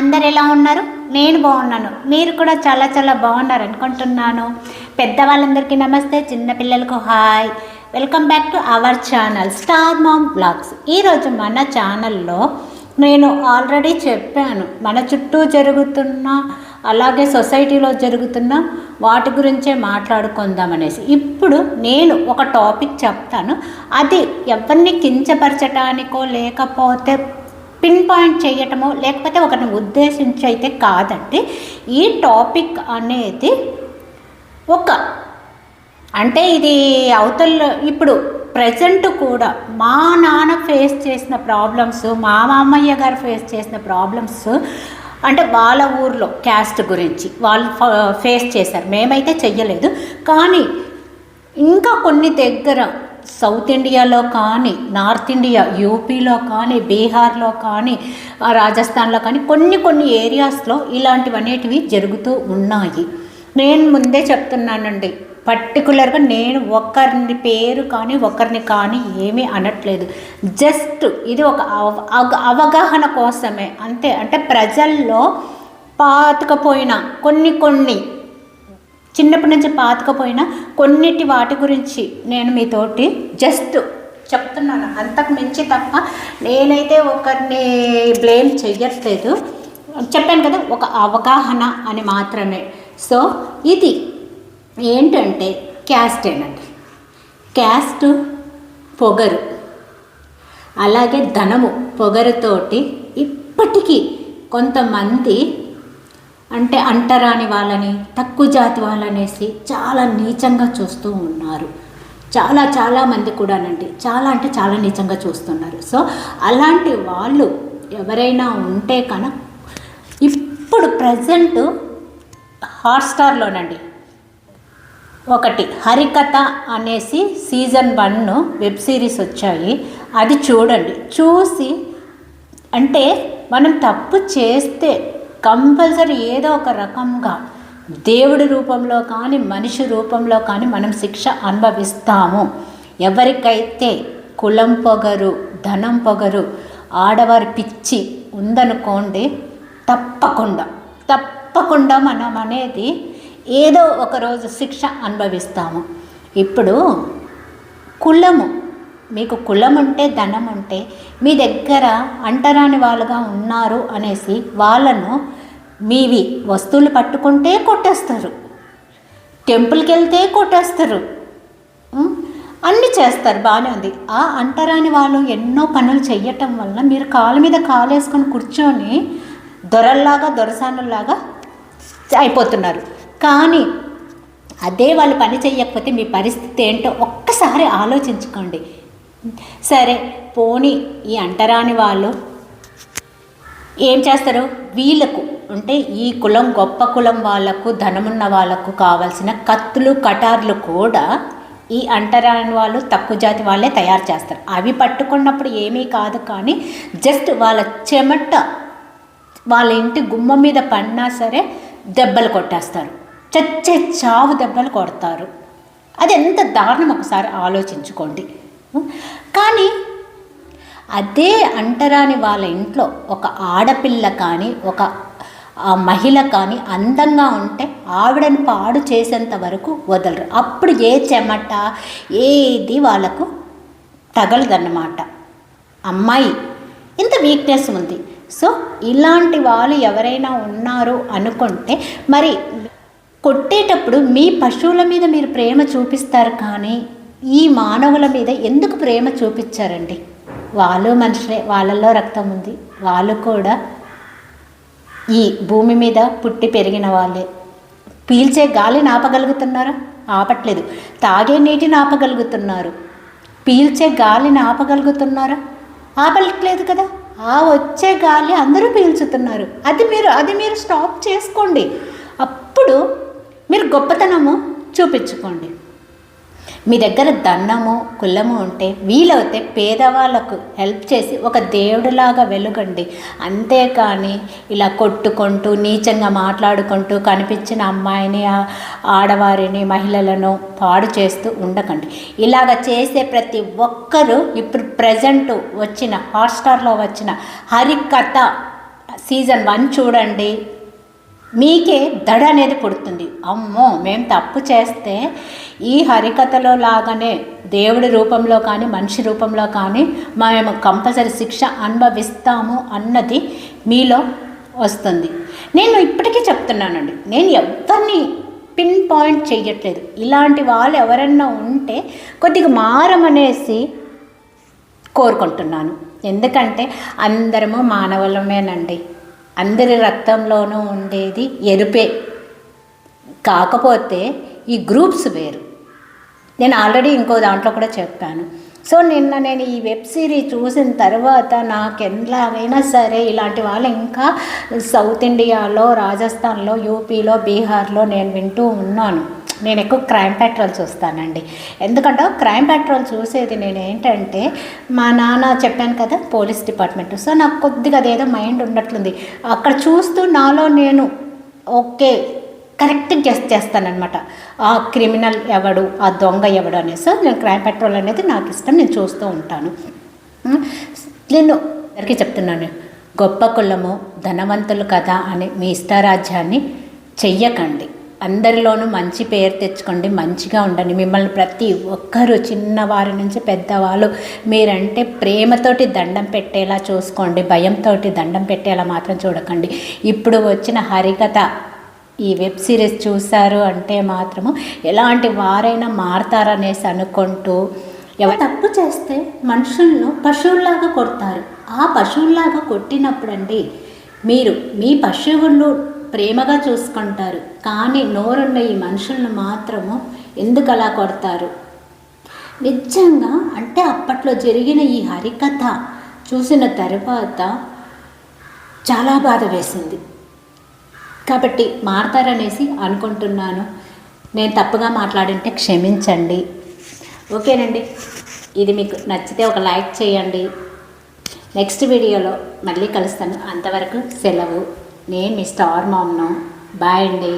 అందరు ఎలా ఉన్నారు? నేను బాగున్నాను. మీరు కూడా చాలా చాలా బాగున్నారు అనుకుంటున్నాను. పెద్దవాళ్ళందరికీ నమస్తే చిన్నపిల్లలకు hi. Welcome back to our channel star mom blogs ఈరోజు మన ఛానల్లో నేను ఆల్రెడీ చెప్పాను మన చుట్టూ జరుగుతున్న అలాగే సొసైటీలో జరుగుతున్న వాటి గురించే మాట్లాడుకుందాం అనేసి. ఇప్పుడు నేను ఒక టాపిక్ చెప్తాను. అది ఎవరిని కించపరచటానికో లేకపోతే పిన్ పాయింట్ చేయటమో లేకపోతే ఒకరిని ఉద్దేశించి అయితే కాదండి. ఈ టాపిక్ అనేది ఒక అంటే ఇది అవతల ఇప్పుడు ప్రజెంట్ కూడా మా నాన్న ఫేస్ చేసిన ప్రాబ్లమ్స్ మా మామయ్య గారు ఫేస్ చేసిన ప్రాబ్లమ్స్ అంటే వాళ్ళ ఊర్లో క్యాస్ట్ గురించి వాళ్ళు ఫేస్ చేశారు. మేమైతే చెయ్యలేదు. కానీ ఇంకా కొన్ని దగ్గర సౌత్ ఇండియాలో కానీ నార్త్ ఇండియా యూపీలో కానీ బీహార్లో కానీ రాజస్థాన్లో కానీ కొన్ని కొన్ని ఏరియాస్లో ఇలాంటివి అనేటివి జరుగుతూ ఉన్నాయి. నేను ముందే చెప్తున్నానండి. పర్టికులర్గా నేను ఒకరిని పేరు కానీ ఒకరిని కానీ ఏమీ అనట్లేదు. జస్ట్ ఇది ఒక అవ- అవగాహన కోసమే. అంతే. అంటే ప్రజల్లో పాతుకపోయిన కొన్ని కొన్ని చిన్నప్పటి నుంచి పాతకపోయినా కొన్నిటి వాటి గురించి నేను మీతోటి జస్ట్ చెప్తున్నాను. అంతకు మించి తప్ప నేనైతే ఒకరిని బ్లేమ్ చెయ్యట్లేదు. చెప్పాను కదా ఒక అవగాహన అని మాత్రమే. సో ఇది ఏంటంటే క్యాస్ట్ ఏనండి. క్యాస్ట్ పొగరు. అలాగే ధనము పొగరుతోటి ఇప్పటికీ కొంతమంది అంటే అంటరాని వాళ్ళని తక్కువ జాతి వాళ్ళనేసి చాలా నీచంగా చూస్తూ ఉన్నారు. చాలా చాలా మంది కూడానండి. చాలా అంటే చాలా నీచంగా చూస్తున్నారు. సో అలాంటి వాళ్ళు ఎవరైనా ఉంటే కన ఇప్పుడు ప్రజెంట్ హాట్స్టార్లోనండి ఒకటి హరికథ అనేసి సీజన్ వన్ వెబ్ సిరీస్ వచ్చాయి. అది చూడండి. చూసి అంటే మనం తప్పు చేస్తే కంపల్సరీ ఏదో ఒక రకంగా దేవుడి రూపంలో కానీ మనిషి రూపంలో కానీ మనం శిక్ష అనుభవిస్తాము. ఎవరికైతే కులం పొగరు ధనం పొగరు ఆడవారి పిచ్చి ఉందనుకోండి తప్పకుండా తప్పకుండా మనం అనేది ఏదో ఒకరోజు శిక్ష అనుభవిస్తాము. ఇప్పుడు కులము మీకు కులం ఉంటే ధనం ఉంటే మీ దగ్గర అంటరాని వాళ్ళుగా ఉన్నారు అనేసి వాళ్ళను మీవి వస్తువులు పట్టుకుంటే కొట్టేస్తారు. టెంపుల్కి వెళ్తే కొట్టేస్తారు అన్నీ చేస్తారు. బాగానే ఉంది. ఆ అంటరాని వాళ్ళు ఎన్నో పనులు చేయటం వల్ల మీరు కాలు మీద కాలు వేసుకొని కూర్చొని దొరల్లాగా దొరసానుల్లాగా అయిపోతున్నారు. కానీ అదే వాళ్ళు పని చేయకపోతే మీ పరిస్థితి ఏంటో ఒక్కసారి ఆలోచించుకోండి. సరే పోనీ ఈ అంటరాని వాళ్ళు ఏం చేస్తారు? వీళ్ళకు అంటే ఈ కులం గొప్ప కులం వాళ్ళకు ధనమున్న వాళ్ళకు కావాల్సిన కత్తులు కటార్లు కూడా ఈ అంటరాని వాళ్ళు తక్కువ జాతి వాళ్ళే తయారు చేస్తారు. అవి పట్టుకున్నప్పుడు ఏమీ కాదు కానీ జస్ట్ వాళ్ళ చెమట వాళ్ళ ఇంటి గుమ్మం మీద పడినా సరే దెబ్బలు కొట్టేస్తారు. చచ్చే చావు దెబ్బలు కొడతారు. అది ఎంత దారుణం ఒకసారి ఆలోచించుకోండి. కానీ అదే అంటరాని వాళ్ళ ఇంట్లో ఒక ఆడపిల్ల కానీ ఒక ఆ మహిళ కానీ అందంగా ఉంటే ఆవిడని పాడు చేసేంత వరకు వదలరు. అప్పుడు ఏ చెమట ఏది వాళ్ళకు తగలదన్నమాట. అమ్మాయి ఇంత వీక్నెస్ ఉంది. సో ఇలాంటి వాళ్ళు ఎవరైనా ఉన్నారు అనుకుంటే మరి కొట్టేటప్పుడు మీ పశువుల మీద మీరు ప్రేమ చూపిస్తారు కానీ ఈ మానవుల మీద ఎందుకు ప్రేమ చూపించారండి? వాళ్ళు మనుషులే వాళ్ళల్లో రక్తం ఉంది. వాళ్ళు కూడా ఈ భూమి మీద పుట్టి పెరిగిన వాళ్ళే. పీల్చే గాలిని ఆపగలుగుతున్నారా? ఆపట్లేదు. తాగే నీటిని ఆపగలుగుతున్నారు. పీల్చే గాలిని ఆపగలుగుతున్నారా? ఆపట్లేదు కదా. ఆ వచ్చే గాలి అందరూ పీల్చుతున్నారు. అది మీరు అది మీరు స్టాప్ చేసుకోండి. అప్పుడు మీరు గొప్పతనము చూపించుకోండి. మీ దగ్గర దండము కులము ఉంటే వీలవుతే పేదవాళ్ళకు హెల్ప్ చేసి ఒక దేవుడిలాగా వెలుగండి. అంతేకాని ఇలా కొట్టుకుంటూ నీచంగా మాట్లాడుకుంటూ కనిపించిన అమ్మాయిని ఆడవారిని మహిళలను పాడు చేస్తూ ఉండకండి. ఇలాగ చేసే ప్రతి ఒక్కరూ ఇప్పుడు ప్రజెంట్ వచ్చిన హాట్స్టార్లో వచ్చిన హరికథ సీజన్ వన్ చూడండి. మీకే దడ అనేది పుడుతుంది. అమ్మో మేము తప్పు చేస్తే ఈ హరికథలో లాగానే దేవుడి రూపంలో కానీ మనిషి రూపంలో కానీ మేము కంపల్సరీ శిక్ష అనుభవిస్తాము అన్నది మీలో వస్తుంది. నేను ఇప్పటికీ చెప్తున్నానండి. నేను ఎవరిని పిన్ పాయింట్ చెయ్యట్లేదు. ఇలాంటి వాళ్ళు ఎవరన్నా ఉంటే కొద్దిగా మారమనేసి కోరుకుంటున్నాను. ఎందుకంటే అందరము మానవులమేనండి. అందరి రక్తంలోనూ ఉండేది ఎరుపే. కాకపోతే ఈ గ్రూప్స్ వేరు. నేను ఆల్రెడీ ఇంకో దాంట్లో కూడా చెప్పాను. సో నిన్న నేను ఈ వెబ్ సిరీస్ చూసిన తర్వాత నాకు ఎలాగైనా సరే ఇలాంటి వాళ్ళు ఇంకా సౌత్ ఇండియాలో రాజస్థాన్లో యూపీలో బీహార్లో నేను వింటూ ఉన్నాను. నేను ఎక్కువ క్రైమ్ పెట్రోల్ చూస్తానండి. ఎందుకంటే క్రైమ్ పెట్రోల్ చూసేది నేను ఏంటంటే మా నాన్న చెప్పాను కదా పోలీస్ డిపార్ట్మెంట్. సో నాకు కొద్దిగా అదేదో మైండ్ ఉన్నట్లుంది. అక్కడ చూస్తూ నాలో నేను ఓకే కరెక్ట్ గెస్ట్ చేస్తానన్నమాట. ఆ క్రిమినల్ ఎవడు ఆ దొంగ ఎవడు అనేసి సో నేను క్రైమ్ పెట్రోల్ అనేది నాకు ఇష్టం నేను చూస్తూ ఉంటాను. నేను అందరికీ చెప్తున్నాను. గొప్ప కులము ధనవంతులు కదా అని మీ ఇష్టారాజ్యాన్ని చెయ్యకండి. అందరిలోనూ మంచి పేరు తెచ్చుకోండి మంచిగా ఉండండి. మిమ్మల్ని ప్రతి ఒక్కరూ చిన్నవారి నుంచి పెద్దవాళ్ళు మీరంటే ప్రేమతోటి దండం పెట్టేలా చూసుకోండి భయంతో దండం పెట్టేలా మాత్రం చూడకండి. ఇప్పుడు వచ్చిన హరికథ ఈ వెబ్ సిరీస్ చూశారు అంటే మాత్రము ఎలాంటి వారైనా మారతారనేసి అనుకుంటూ ఎవరు తప్పు చేస్తే మనుషులను పశువుల్లాగా కొడతారు. ఆ పశువుల్లాగా కొట్టినప్పుడండి మీరు మీ పశువులు ప్రేమగా చూసుకుంటారు. కానీ నోరున్న ఈ మనుషులను మాత్రము ఎందుకు అలా కొడతారు? నిజంగా అంటే అప్పట్లో జరిగిన ఈ హరికథ చూసిన తర్వాత చాలా బాధ వేసింది. కాబట్టి మారతారనేసి అనుకుంటున్నాను. నేను తప్పుగా మాట్లాడింటే క్షమించండి. ఓకేనండి. ఇది మీకు నచ్చితే ఒక లైక్ చేయండి. నెక్స్ట్ వీడియోలో మళ్ళీ కలుస్తాను. అంతవరకు సెలవు. నేను మీ స్టార్ మామ్ను. బాయ్ అండి.